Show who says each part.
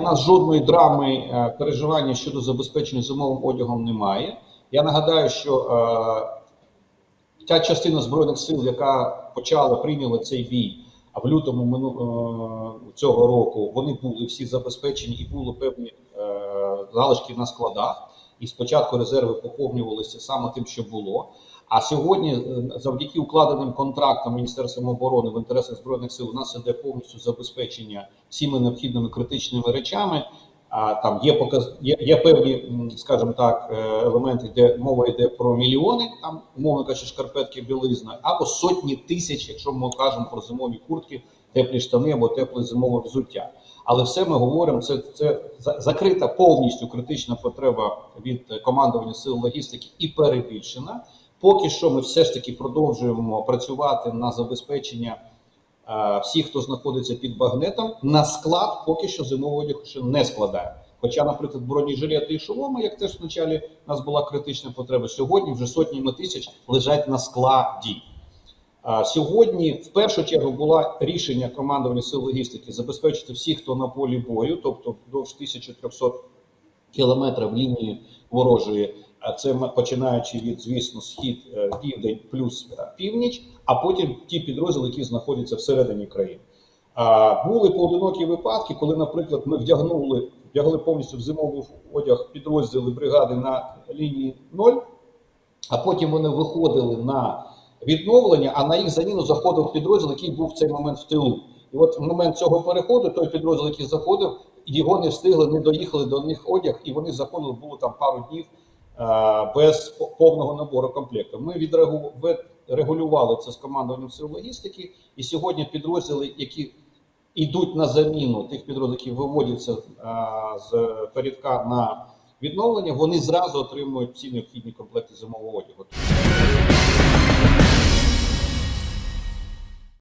Speaker 1: У нас жодної драми е, переживання щодо забезпечення зимовим одягом немає. Я нагадаю, що е, та частина збройних сил, яка почала прийняла цей бій, а в лютому мину, е, цього року вони були всі забезпечені і були певні е, залишки на складах. І спочатку резерви поповнювалися саме тим, що було. А сьогодні, е, завдяки укладеним контрактам Міністерством оборони в інтересах збройних сил, у нас іде повністю забезпечення всіми необхідними критичними речами. А там є показ, є, є певні, скажімо так, е, елементи, де мова йде про мільйони, там умовно кажучи, шкарпетки, білизна, або сотні тисяч, якщо ми кажемо про зимові куртки, теплі штани або тепле зимове взуття. Але все ми говоримо, це, це за- закрита повністю критична потреба від командування сил логістики і перебільшена. Поки що ми все ж таки продовжуємо працювати на забезпечення е, всіх, хто знаходиться під багнетом. На склад поки що зимовий одяг ще не складає. Хоча, наприклад, бронежилети і шоломи, як теж вначалі у нас була критична потреба, сьогодні вже сотнями тисяч лежать на складі. Сьогодні в першу чергу було рішення командування сил логістики забезпечити всіх, хто на полі бою, тобто до 1300 кілометрів лінії ворожої. А Це починаючи від, звісно, схід, е, південь плюс е, північ, а потім ті підрозділи, які знаходяться всередині країни. А, були поодинокі випадки, коли, наприклад, ми вдягнули, вдягли повністю в зимовий одяг підрозділи бригади на лінії 0, а потім вони виходили на відновлення, а на їх заміну заходив підрозділ, який був в цей момент в тилу. І от в момент цього переходу той підрозділ, який заходив, його не встигли, не доїхали до них одяг, і вони заходили, було там пару днів без по- повного набору комплекту. Ми відрегулювали це з командуванням сил логістики, і сьогодні підрозділи, які йдуть на заміну тих підрозділів, які виводяться е, з порядка на відновлення, вони зразу отримують ці необхідні комплекти зимового одягу.